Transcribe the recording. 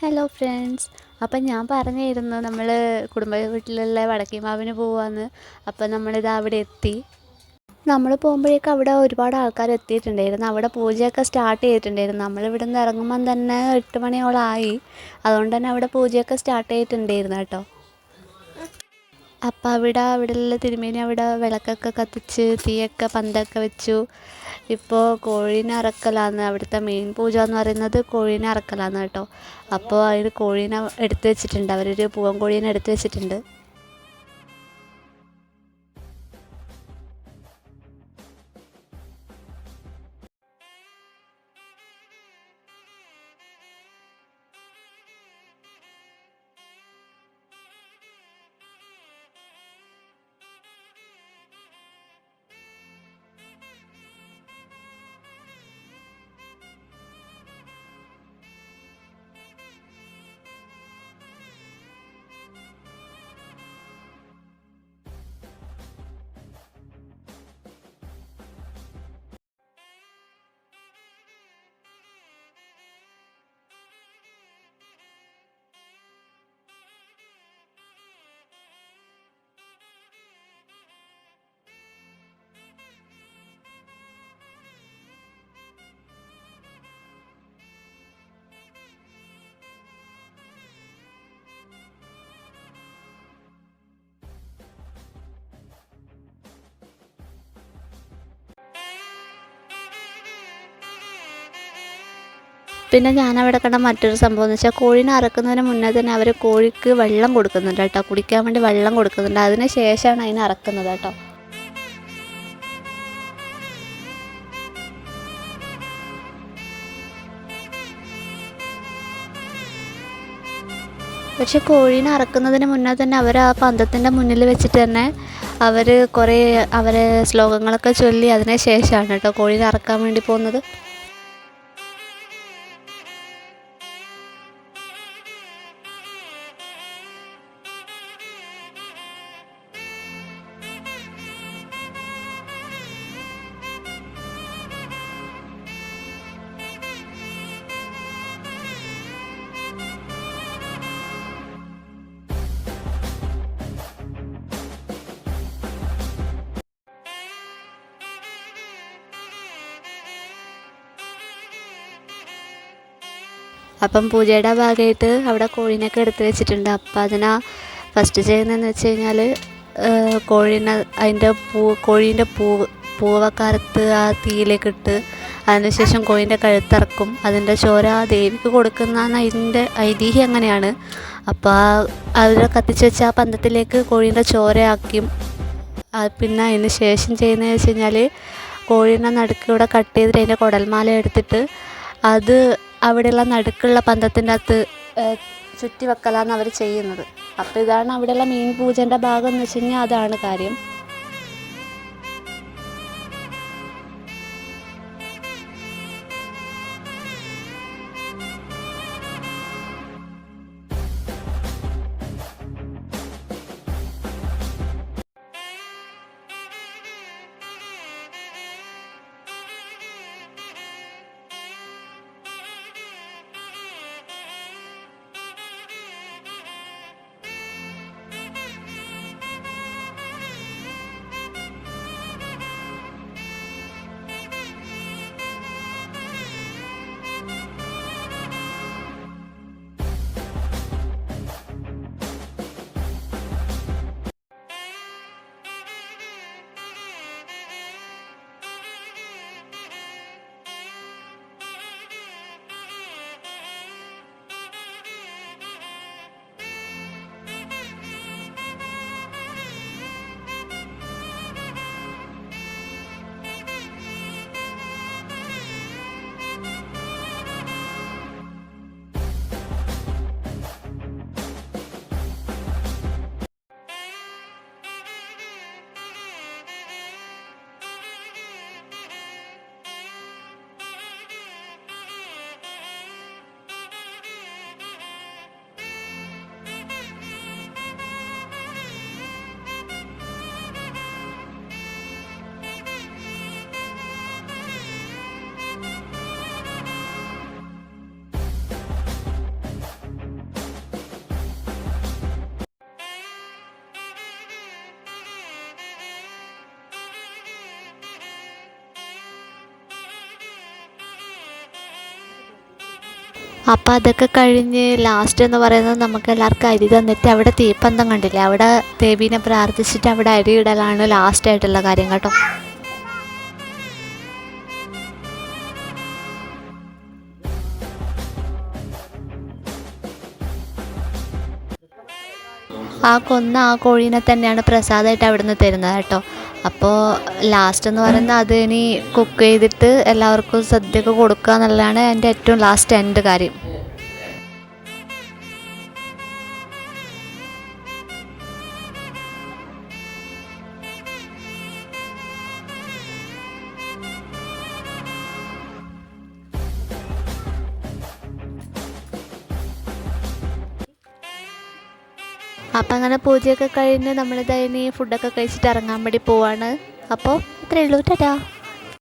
Hello friends അപ്പം ഞാൻ പറഞ്ഞിരുന്നു നമ്മൾ കുടുംബ വീട്ടിലുള്ള വടക്കേമാവിന് പോവാന്ന്. അപ്പം നമ്മളിത് അവിടെ എത്തി. നമ്മൾ പോകുമ്പോഴേക്കും അവിടെ ഒരുപാട് ആൾക്കാർ എത്തിയിട്ടുണ്ടായിരുന്നു. അവിടെ പൂജയൊക്കെ സ്റ്റാർട്ട് ചെയ്തിട്ടുണ്ടായിരുന്നു. നമ്മൾ ഇവിടെ നിന്ന് ഇറങ്ങുമ്പം തന്നെ എട്ട് മണിയോളമായി അതുകൊണ്ട് തന്നെ അവിടെ പൂജയൊക്കെ സ്റ്റാർട്ട് ചെയ്തിട്ടുണ്ടായിരുന്നു കേട്ടോ. അപ്പം അവിടെ അവിടെയുള്ള തിരുമേനി അവിടെ വിളക്കൊക്കെ കത്തിച്ച് തീയൊക്കെ പന്തൊക്കെ വെച്ചു. ഇപ്പോൾ കോഴീനെ അറക്കലാന്ന് അവിടുത്തെ മെയിൻ പൂജ എന്ന് പറയുന്നത് കോഴീനെ അറക്കലാന്ന് കേട്ടോ. അപ്പോൾ അതിന് കോഴീനെ എടുത്ത് വെച്ചിട്ടുണ്ട്. അവരൊരു പൂവൻ കോഴീനെ എടുത്ത് വെച്ചിട്ടുണ്ട്. പിന്നെ ഞാനവിടെ കണ്ട മറ്റൊരു സംഭവം എന്ന് വെച്ചാൽ കോഴീനെ അറക്കുന്നതിന് മുന്നേ തന്നെ അവർ കോഴിക്ക് വെള്ളം കൊടുക്കുന്നുണ്ട് കേട്ടോ. കുടിക്കാൻ വേണ്ടി വെള്ളം കൊടുക്കുന്നുണ്ട്. അതിന് ശേഷമാണ് അതിനെ അറക്കുന്നത് കേട്ടോ. പക്ഷെ കോഴീനെ അറക്കുന്നതിന് മുന്നേ തന്നെ അവർ ആ പന്തത്തിന്റെ മുന്നിൽ വെച്ചിട്ട് തന്നെ അവർ കുറേ അവരെ ശ്ലോകങ്ങളൊക്കെ ചൊല്ലി അതിന് ശേഷമാണ് കേട്ടോ കോഴീനെ അറക്കാൻ വേണ്ടി പോകുന്നത്. അപ്പം പൂജയുടെ ഭാഗമായിട്ട് അവിടെ കോഴീനെയൊക്കെ എടുത്ത് വെച്ചിട്ടുണ്ട്. അപ്പം അതിനാ ഫസ്റ്റ് ചെയ്യുന്നതെന്ന് വെച്ച് കഴിഞ്ഞാൽ കോഴീനെ അതിന്റെ പൂ കോഴീന്റെ പൂവ് പൂവൊക്കെ അറുത്ത് ആ തീയിലേക്ക് ഇട്ട് അതിനുശേഷം കോഴീന്റെ കഴുത്തിറക്കും. അതിന്റെ ചോര ആ ദേവിക്ക് കൊടുക്കുന്നതാണ് അതിന്റെ ഐതിഹ്യം അങ്ങനെയാണ്. അപ്പോൾ ആ അതിൽ കത്തിച്ച് വെച്ച ആ പന്തത്തിലേക്ക് കോഴീന്റെ ചോരയാക്കും. പിന്നെ അതിന് ശേഷം ചെയ്യുന്നതെന്ന് വെച്ച് കഴിഞ്ഞാൽ കോഴീനെ നടുക്കിവിടെ കട്ട് ചെയ്തിട്ട് അതിന്റെ കുടൽമാല എടുത്തിട്ട് അത് അവിടെയുള്ള നടുക്കുള്ള പന്തത്തിന്റെ അകത്ത് ചുറ്റി വെക്കലാണ് അവർ ചെയ്യുന്നത്. അപ്പോൾ ഇതാണ് അവിടെയുള്ള മെയിൻ പൂജേന്റെ ഭാഗം എന്ന് വെച്ച് കഴിഞ്ഞാൽ അതാണ് കാര്യം. അപ്പം അതൊക്കെ കഴിഞ്ഞ് ലാസ്റ്റ് എന്ന് പറയുന്നത് നമുക്ക് എല്ലാവർക്കും അരി തന്നിട്ട് അവിടെ തീപ്പന്തം കണ്ടില്ലേ? അവിടെ ദേവീനെ പ്രാർത്ഥിച്ചിട്ട് അവിടെ അരി ഇടലാണ് ലാസ്റ്റായിട്ടുള്ള കാര്യം കേട്ടോ. ആ കൊന്ന ആ കോഴീനെ തന്നെയാണ് പ്രസാദമായിട്ട് അവിടുന്ന് തരുന്നത് കേട്ടോ. അപ്പോൾ ലാസ്റ്റ് എന്ന് പറയുന്നത് അത് ഇനി കുക്ക് ചെയ്തിട്ട് എല്ലാവർക്കും സദ്യക്ക് കൊടുക്കുക എന്നുള്ളതാണ് എന്റെ ഏറ്റവും ലാസ്റ്റ് എന്റെ കാര്യം. അപ്പം അങ്ങനെ പൂജയൊക്കെ കഴിഞ്ഞ് നമ്മളിതായി ഫുഡൊക്കെ കഴിച്ചിട്ട് ഇറങ്ങാൻ വേണ്ടി പോവാണ്. അപ്പോൾ ഇത്രയേ ഉള്ളൂ. ടാറ്റാ.